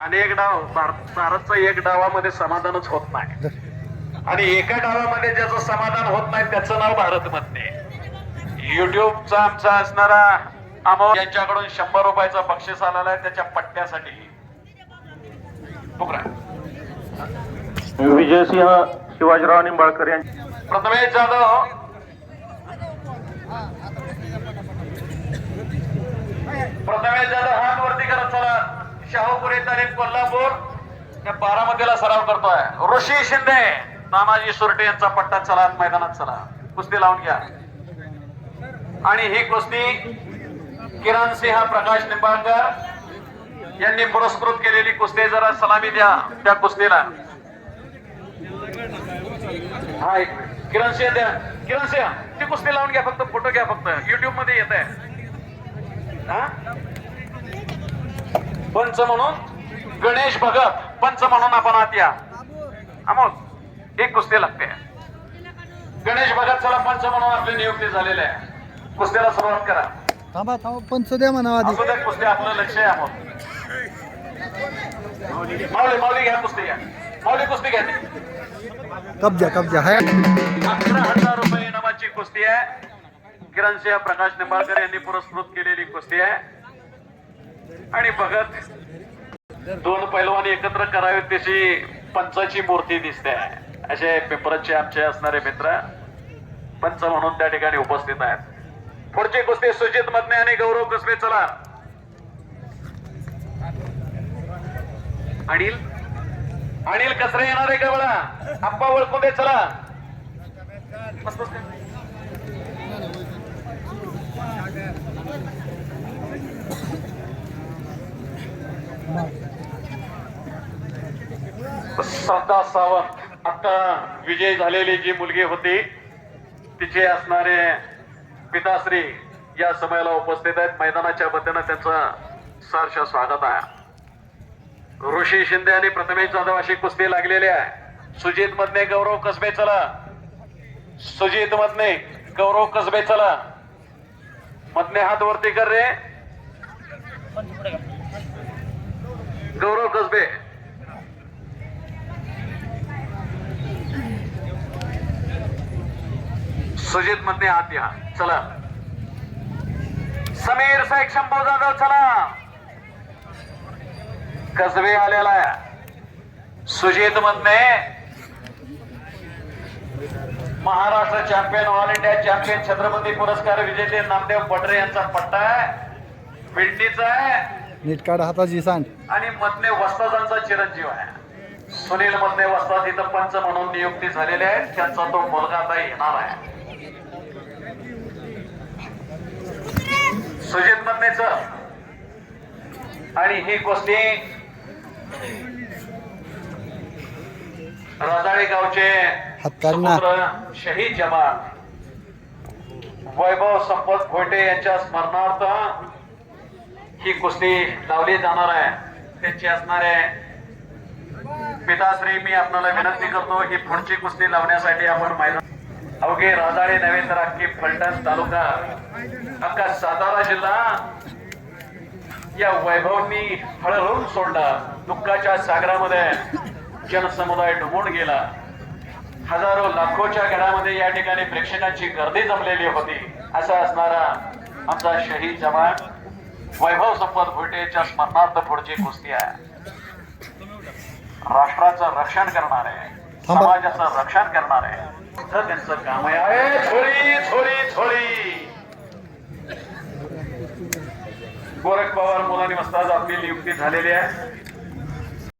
आणि एक डाव भारत भारतचा एक डावामध्ये समाधानच होत नाही. आणि एका डावामध्ये ज्याचं समाधान होत नाही त्याचं नाव भारत म्हणते युट्यूबचा आमचा असणारा अमोल यांच्याकडून शंभर रुपयाचा बक्षीस आलेला आहे त्याच्या पट्ट्यासाठी. विजयसिंह शिवाजीराव निंबाळकर यांचे प्रथमेश जाधव प्रथमेश जाधव हात वरती करत चला शाहूपुरी तारीख कोल्हापूर या बारामतीला सराव करतोय. ऋषी शिंदे तानाजी सुरटे यांचा पट्टा चला मैदानात चला. कुस्ती लावून घ्या. आणि ही कुस्ती किरण सिंह प्रकाश निंबाळकर यांनी पुरस्कृत केलेली कुस्ती. जरा सलामी द्या त्या कुस्तीला. हा एक किरण सिंह द्या. किरण सिंह ती कुस्ती लावून घ्या फक्त फोटो घ्या फक्त. युट्यूबमध्ये येत आहे हा? पंच म्हणून गणेश भगत पंच म्हणून आपण आत या. अमोल एक कुस्ती लागते. गणेश भगत चला पंच म्हणून आपली नियुक्ती झालेली आहे. कुस्तीला सुरुवात करा. थांबा थांबा पंच द्या म्हणा आधी. असू द्या कुस्ती आपलं लक्ष आहे अमोल. माऊली माऊली घ्या कुस्ती घ्या. माऊली कुस्ती घ्या. कब्जा कब्जा हाय. अकरा हजार रुपये इनामाची कुस्ती आहे. किरण सिंह प्रकाश निंबाळकर यांनी पुरस्कृत केलेली कुस्ती आहे. आणि बघत दोन पैलवान एकत्र करावेत त्याची पंचाची मूर्ती दिसते. असे पिंपरचे आमचे असणारे मित्र पंच म्हणून त्या ठिकाणी उपस्थित आहेत. पुढची कुस्ती सुजित मदने आणि गौरव कसबे चला. अनिल? अनिल कसरे येणार आहे का बळा? आप्पा ओळखून दे चला. बस, श्रद्धा सावंत. आता विजय झालेली जी मुलगी होती तिचे असणारे पिताश्री या समयाला उपस्थित आहेत. मैदानाच्या वतीनं त्यांचं सहर्ष स्वागत आहे. ऋषी शिंदे आणि प्रथमेश जाधव अशी कुस्ती लागलेली आहे. सुजित मधने गौरव कसबे चला. सुजित मधने गौरव कसबे चला. मधने हात वरती कर रे. गौरव कसबे. सुजित मधने हात या. चला. समीर शेख शंभू जाधव चला. कसबे आलेला आहे. Sujit Madhane Maharashtra champion all India champion Chhatrapati पुरस्कार विजेते नामदेव पटरे यांचा पट्टा आहे. विंडीचा आहे. नीट काढ हाताची सांड आणि मधने वस्तादांचा चिरंजीव आहे. सुनील मधने वस्ताद इथं पंच म्हणून नियुक्ती झालेले आहेत त्यांचा तो मुलगा आता येणार आहे. सुजित मधनेच आणि ही गोष्टी रजाळे गावचे शहीद जवान वैभव संपत भोटे यांच्या स्मरणार्थ ही कुस्ती लावली जाणार आहे. त्यांची असणारे पिताश्री मी आपल्याला विनंती करतो ही पुढची कुस्ती लावण्यासाठी आपण मैदान अवघे राजाळे नव्हे तर अख्खी फलटण तालुका अख्खा सातारा जिल्हा या वैभवनी हळहळून सोडला. दुःखाच्या सागरामध्ये जनसमुदाय डुबून गेला. हजारो लाखोच्या घरामध्ये या ठिकाणी प्रेक्षकांची गर्दी जमलेली होती. असा असणारा आमचा शहीद जवान वैभव संपत भोटेच्या स्मरणार्थ पुढची कुस्ती आहे. राष्ट्राचं रक्षण करणार आहे. समाजाचं रक्षण करणार आहे असं त्यांचं काम आहे. अरे, थोडी थोडी गोरख पवार मुलांनी मस्ताज आपली नियुक्ती झालेली आहे.